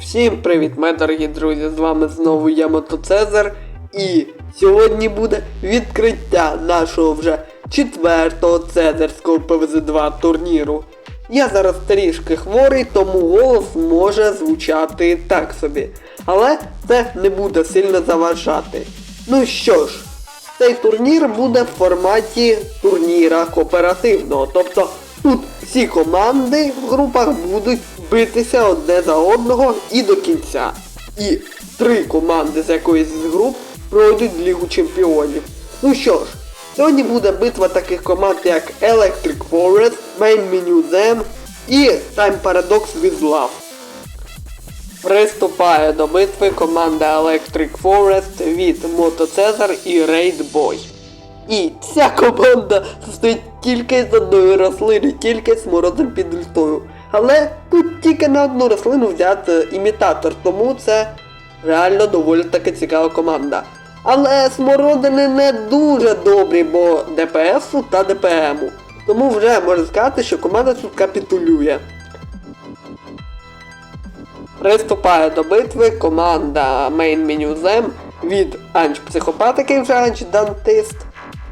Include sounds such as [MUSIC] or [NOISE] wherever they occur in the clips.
Всім привіт, мої дорогі друзі! З вами знову я Мотоцезар. І сьогодні буде відкриття нашого вже четвертого цезарського ПВЗ-2 турніру. Я зараз трішки хворий, тому голос може звучати так собі. Але це не буде сильно заважати. Ну що ж, цей турнір буде в форматі турніра кооперативного. Тобто тут всі команди в групах будуть битися одне за одного і до кінця. І три команди з якоїсь з груп пройдуть Лігу Чемпіонів. Ну що ж, сьогодні буде битва таких команд як Electric Forest, Main Menu Them і Time Paradox with Love. Приступає до битви команда Electric Forest від Мотоцезар і Raid Boy. І ця команда [LAUGHS] состоїть тільки з одної рослини, тільки з морозом під льтою. Але тут тільки на одну рослину взяти імітатор, тому це реально доволі таки цікава команда. Але смородини не дуже добрі, бо ДПСу та ДПМу. Тому вже можна сказати, що команда тут капітулює. Приступає до битви команда Main Menu Them від Анч Психопатики вже Анч Дантист.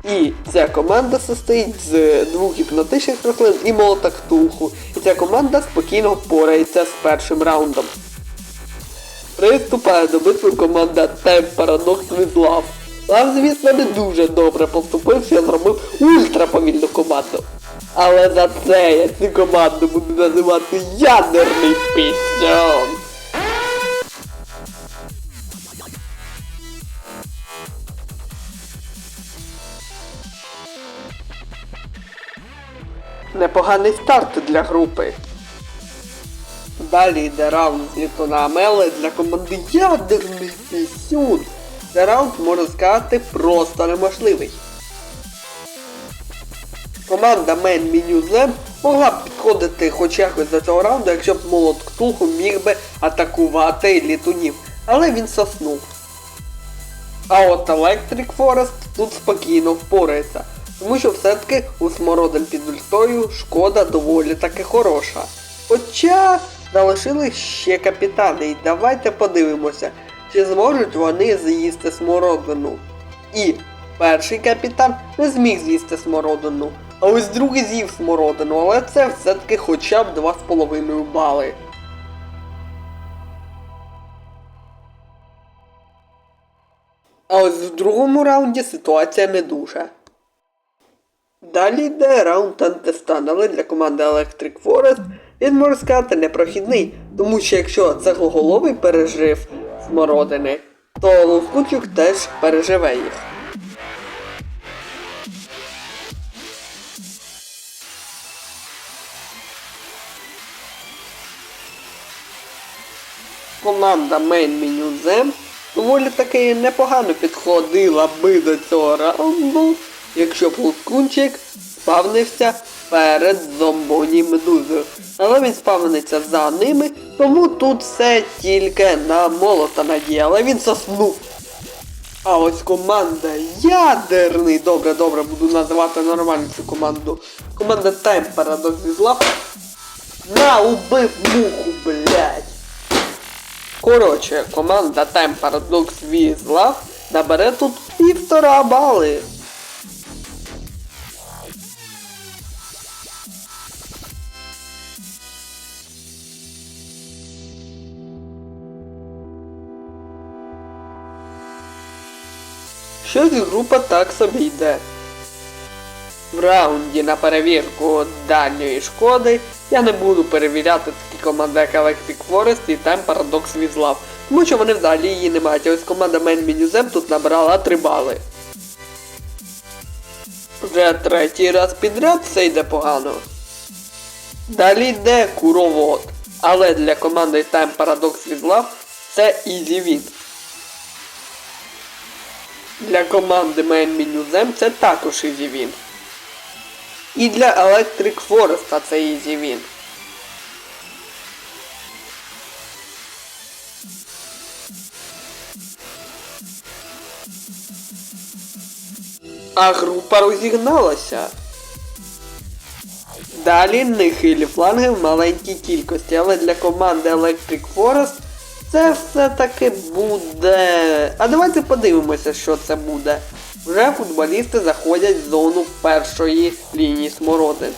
І ця команда состоїть з двох гіпнотичних рослин і молота ктулху. І ця команда спокійно впорається з першим раундом. Приступає до битви команда Time Paradox with Love. Лав, звісно, не дуже добре поступив, що зробив ультраповільну команду. Але за це я цю команду буду називати ядерний пісьон. Непоганий старт для групи. Далі йде раунд з літона Амели для команди Ядерний Пісюн. Цей раунд, можна сказати, просто неможливий. Команда Main Menu Zem могла б підходити хоч якось до цього раунду, якщо б молот Ктулху міг би атакувати літунів. Але він соснув. А от Electric Forest тут спокійно впорається. Тому що все-таки у смородин під ультою шкода доволі таки хороша. Хоча залишили ще капітани, і давайте подивимося, чи зможуть вони з'їсти смородину. І перший капітан не зміг з'їсти смородину, а ось другий з'їв смородину, але це все-таки хоча б 2,5 бали. А ось в другому раунді ситуація не дуже. Далі йде раунд антистан, але для команди Electric Forest. Він може сказати непрохідний, тому що якщо цеглоголовий пережив смородини, то Ловкучик теж переживе їх. Команда Main Menu Zem доволі таки непогано підходила би до цього раунду, якщо б спавнився перед зомбоні медузою. Але він спавниться за ними, тому тут все тільки на молота надія, але він соснув. А ось команда ядерний. Добре, добре, буду називати нормально цю команду. Команда Time Paradox Zlap. На, убив муху, блядь. Коротше, команда Time Paradox Vizlav набере тут півтора бали. Щось група так собі йде. В раунді на перевірку дальньої шкоди я не буду перевіряти такі команди, як Electric Forest і Time Paradox Love, тому що вони взагалі її не мають. Ось команда Main Menu Zem тут набрала 3 бали. Вже третій раз підряд все йде погано. Далі йде куровод. Але для команди Time Paradox Love це Easy Win. Для команди Main Menu Zem це також Easy Win. І для Electric Forest це Easy Win. А група розігналася. Далі нехилі фланги в маленькій кількості, але для команди Electric Forest це все-таки буде. А давайте подивимося, що це буде. Вже футболісти заходять в зону першої лінії смородин.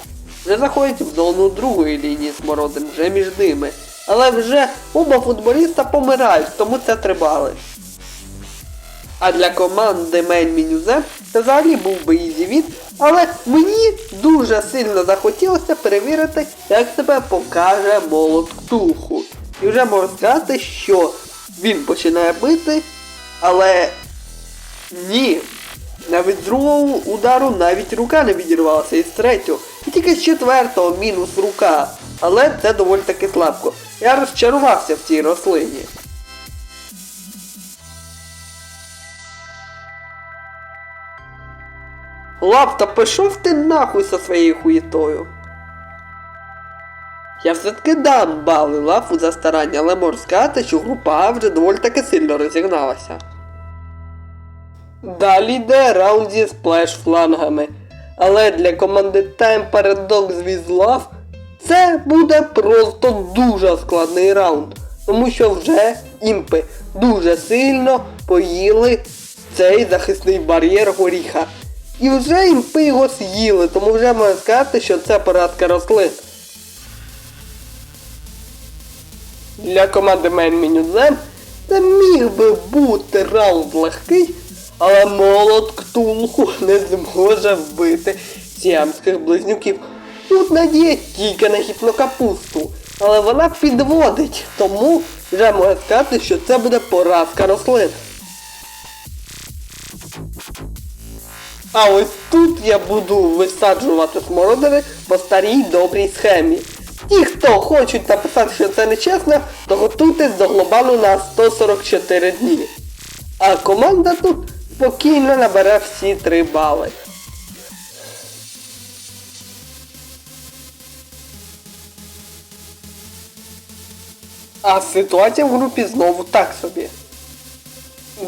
Вже заходять в зону другої лінії смородин, вже між ними. Але вже оба футболіста помирають, тому це тривали. А для команди Main Мінюзе це взагалі був би ізівіт, але мені дуже сильно захотілося перевірити, як себе покаже молот Ктулху. І вже можу сказати, що він починає бити, але ні. Навіть з другого удару навіть рука не відірвалася із третього. І тільки з четвертого мінус рука. Але це доволі таки слабко. Я розчарувався в цій рослині. Лапта, пішов ти нахуй со своєю хуєтою. Я все-таки дам бали лафу за старання, але можу сказати, що група вже доволі таки сильно розігналася. Далі йде раунд зі сплеш флангами. Але для команди Time Paradox with Love це буде просто дуже складний раунд. Тому що вже імпи дуже сильно поїли цей захисний бар'єр горіха. І вже імпи його з'їли, тому вже можна сказати, що це поразка рослин. Для команди Main Menu це міг би бути раунд легкий, але молот Ктулху не зможе вбити сіамських близнюків. Тут надія тільки на гіпнокапусту, але вона підводить, тому вже можна сказати, що це буде поразка рослин. А ось тут я буду висаджувати смородини по старій добрій схемі. Ті, хто хочуть написати, що це нечесно, то готуйтесь до глобалу на 144 дні. А команда тут спокійно набере всі 3 бали. А ситуація в групі знову так собі.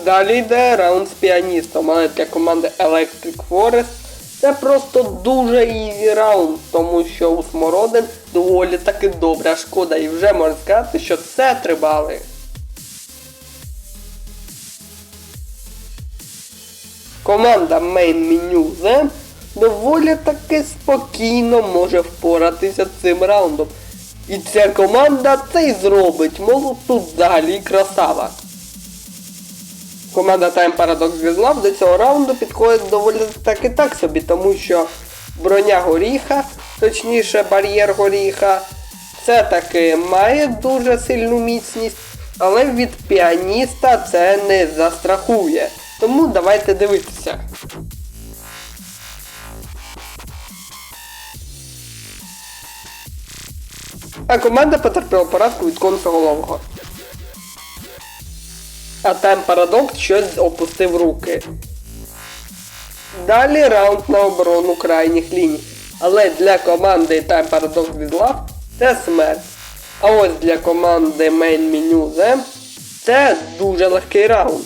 Далі йде раунд з піаністом, але для команди Electric Forest це просто дуже ізі раунд, тому що у Смородин доволі таки добра шкода і вже можна сказати, що це три бали. Команда Main Menu Them доволі таки спокійно може впоратися з цим раундом. І ця команда це й зробить, мол тут взагалі красава. Команда Time Paradox Візлав до цього раунду підходить доволі таки так собі, тому що броня горіха, точніше бар'єр горіха, це таки має дуже сильну міцність, але від піаніста це не застрахує. Тому давайте дивитися. А команда потерпіла поразку від конфіголового. А Time Paradox щось опустив руки. Далі раунд на оборону крайніх ліній. Але для команди Time Paradox Love це смерть. А ось для команди Main Menu Them це дуже легкий раунд.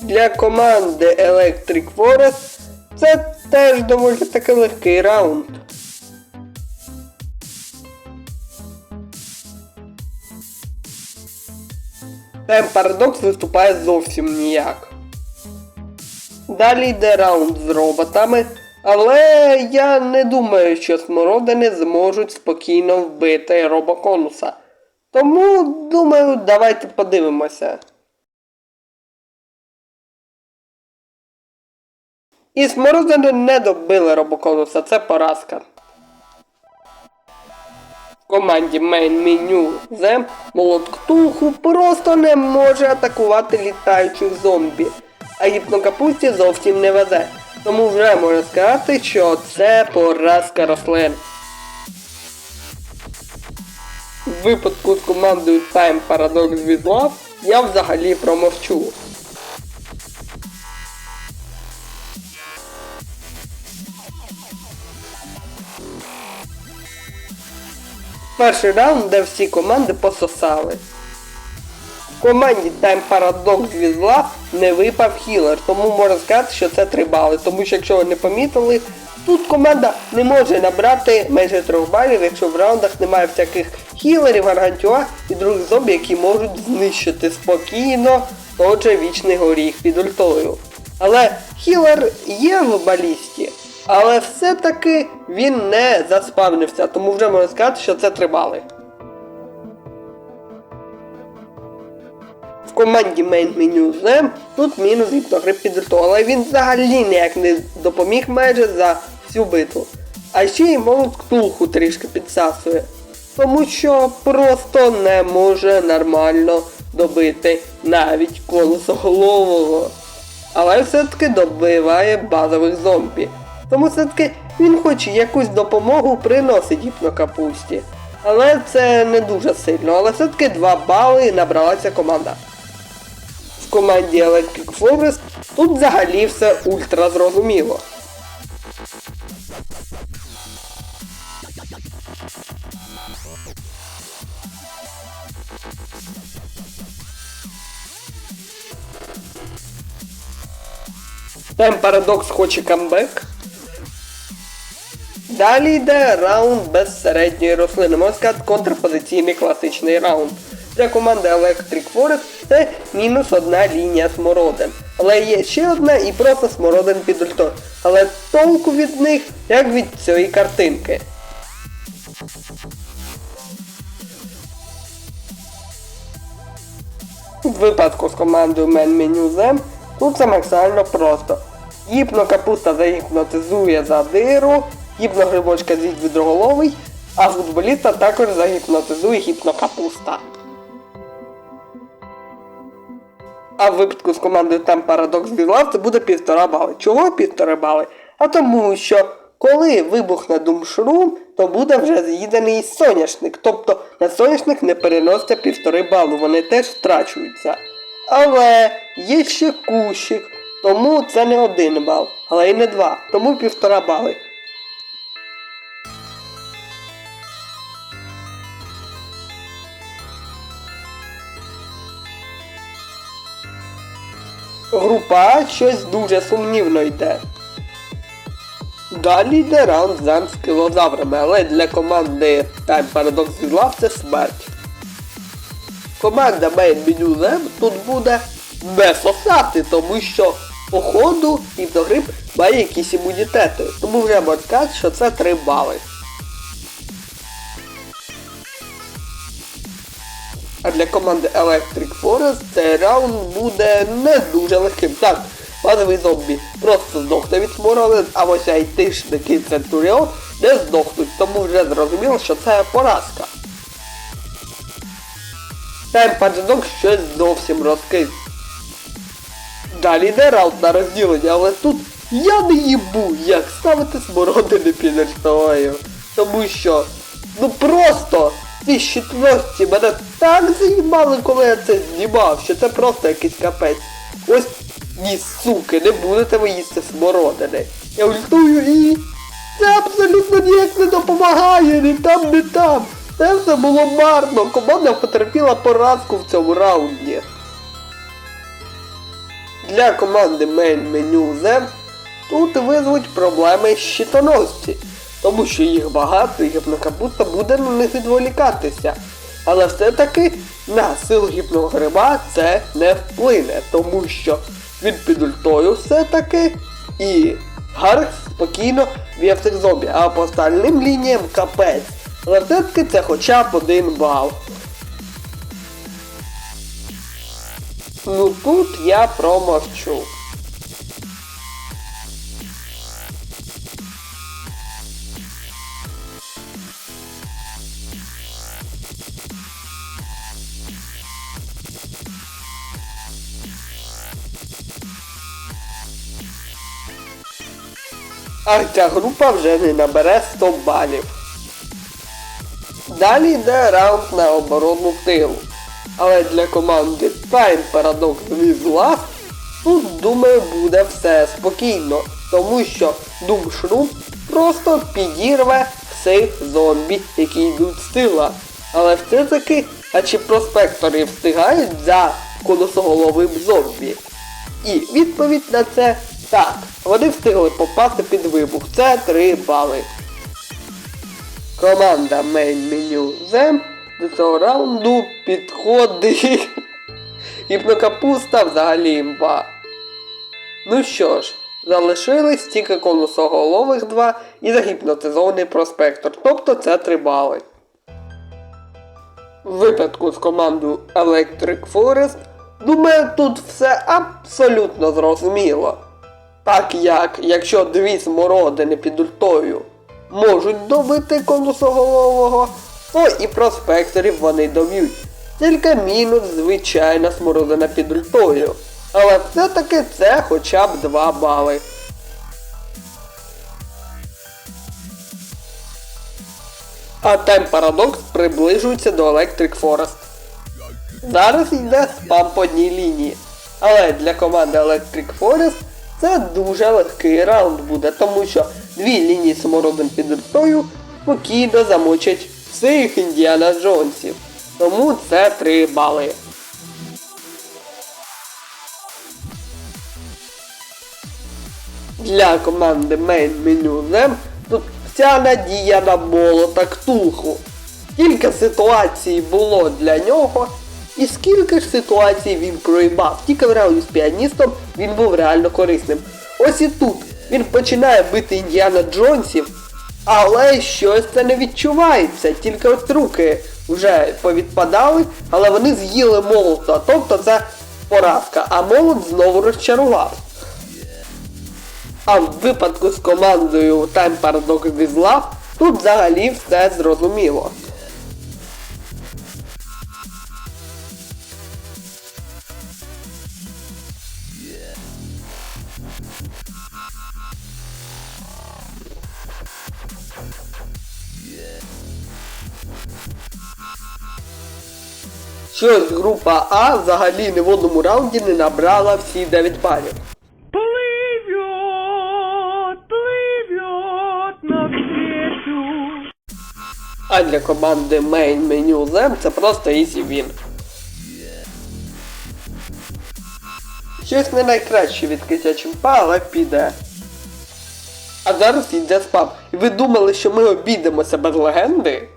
Для команди Electric Forest це теж доволі таки легкий раунд. Тайм Парадокс виступає зовсім ніяк. Далі йде раунд з роботами, але я не думаю, що смородини зможуть спокійно вбити робоконуса. Тому, думаю, давайте подивимося. І смородини не добили робоконуса, це поразка. В команді Main Menu Them молот Ктулху просто не може атакувати літаючих зомбі, а гіпнокапусті зовсім не везе. Тому вже можна сказати, що це поразка рослин. В випадку з командою Time Paradox with Love я взагалі промовчу. Перший раунд, де всі команди пососали. В команді Time Paradox від зла не випав хілер, тому можна сказати, що це 3 бали. Тому що якщо ви не помітили, Тут команда не може набрати майже 3 балів, якщо в раундах немає всяких хілерів, гаргантюа і других зомбі, які можуть знищити спокійно той же вічний горіх під ультою. Але хілер є в балісті, але все-таки він не заспавнився, тому вже можна сказати, що це 3 бали. В команді Main Menu Zem тут мінус гіптогрип під ульту, але він взагалі ніяк не допоміг майже за всю битву. А ще й молот ктулху трішки підсасує. Тому що просто не може нормально добити навіть колосоголового. Але все-таки добиває базових зомбі. Тому все-таки він хоч якусь допомогу приносить гіпнокапусті. Але це не дуже сильно, але все-таки 2 бали набралася команда. В команді Electric Forest тут взагалі все ультра зрозуміло. Там парадокс хоче камбек. Далі йде раунд без середньої рослини. Можна сказати, контрпозиційний класичний раунд. Для команди Electric Forest це мінус одна лінія смородин. Але є ще одна і просто смородин під ультою. Але толку від них, як від цієї картинки. В випадку з командою Man Menu Zem тут все максимально просто. Гіпнокапуста загіпнотизує задиру, гіпногрибочка з'їсть відроголовий, а футболіста також загіпнотизує гіпнокапуста. А в випадку з командою там Paradox Відлав це буде півтора бали. Чого півтора бали? А тому що коли вибухне думшрум, то буде вже з'їдений соняшник. Тобто на соняшник не переноситься півтори балу, вони теж втрачуються. Але є ще кущик, тому це не один бал, але й не два, тому півтора бали. Група щось дуже сумнівно йде. Далі йде раунд з кілозаврами, але для команди Time Paradox Love це смерть. Команда Main Menu Zem тут буде не сосати, тому що по ходу гіпногриб має якісь імунітети. Тому вже можна сказати, що це 3 бали. А для команди Electric Forest цей раунд буде не дуже легким. Так, базовий зомбі просто здохне від смородин, а ось айтишники Центуріон не здохнуть, тому вже зрозуміло, що це поразка. Тайм Paradox щось зовсім розкис. Далі йде раунд на розділення, але тут я не їбу, як ставити смородини під альтою. Тому що, ну просто, ці щитності мене так заїбали, коли я це знімав, що це просто якийсь капець. Ось, ні, суки, не будете ви їсти смородини. Я ультую і... Це абсолютно ніяк не допомагає, ні там, ні там. Це все було марно, команда потерпіла поразку в цьому раунді. Для команди Main Menu Zem тут визвуть проблеми щитоносці, тому що їх багато і гіпнокапута буде на них відволікатися. Але все-таки на силу гіпногриба це не вплине, тому що він під ультою все-таки і Гарк спокійно б'є цих зомбі, а по остальним лініям капець. Але все-таки це хоча б один бал. Ну тут я промовчу. А ця група вже не набере 100 балів. Далі йде раунд на оборону тилу. Але для команди Time Paradox Last тут, думаю, буде все спокійно, тому що Думшрум просто підірве всіх зомбі, які йдуть з тила. Але все таки, а чи проспектори встигають за колосоголовим зомбі? І відповідь на це Так, вони встигли попасти під вибух. Це 3 бали. Команда Main Menu Zem до цього раунду підходить. [LAUGHS] Гіпнокапуста взагалі імба. Ну що ж, залишились тільки конусоголових два і загіпнотизований проспектор, тобто це 3 бали. В випадку з командою Electric Forest, думаю, тут все абсолютно зрозуміло. Так як, якщо дві смородини під ультою можуть добити конусоголового, то і проспекторів вони доб'ють. Тільки мінус звичайна смородина під ультою. Але все-таки це хоча б 2 бали. А Time Paradox приближується до Electric Forest. Зараз йде спам по одній лінії. Але для команди Electric Forest це дуже легкий раунд буде, тому що дві лінії самородин під ртою спокійно замочать всіх Індіана Джонсів. Тому це 3 бали. Для команди Main Menu Them тут вся надія на молота ктулху. Скільки ситуацій було для нього, і скільки ж ситуацій він проїбав. Тільки в раунді з піаністом він був реально корисним. Ось і тут він починає бити Індіана Джонсів, але щось це не відчувається. Тільки от руки вже повідпадали, але вони з'їли молота. Тобто це поразка, а молот знову розчарував. А в випадку з командою Time Paradox Love тут взагалі все зрозуміло. Щось група А взагалі ні в одному раунді не набрала всі 9 балів. Плывет, плывет навстречу. А для команди Main Menu Them це просто easy win. Щось не найкраще відкриття чемпа, але піде. А зараз йде спам. І ви думали, що ми обійдемося без легенди?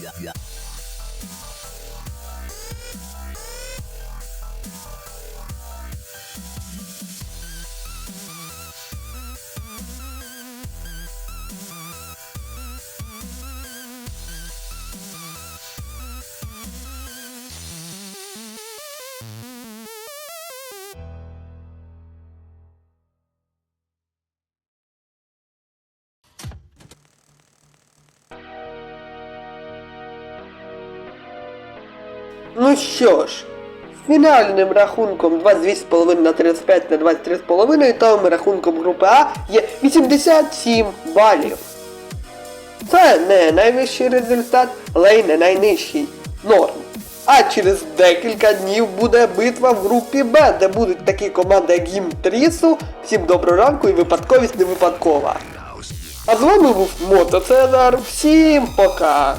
yeah, yeah. Ну що ж, фінальним рахунком 22,5 на 35 на 23,5 та рахунком групи А є 87 балів. Це не найвищий результат, але й не найнижчий. Норм. А через декілька днів буде битва в групі Б, де будуть такі команди, як Гім Трісу. Всім доброго ранку і випадковість не випадкова. А з вами був Мотоцезар. Всім пока!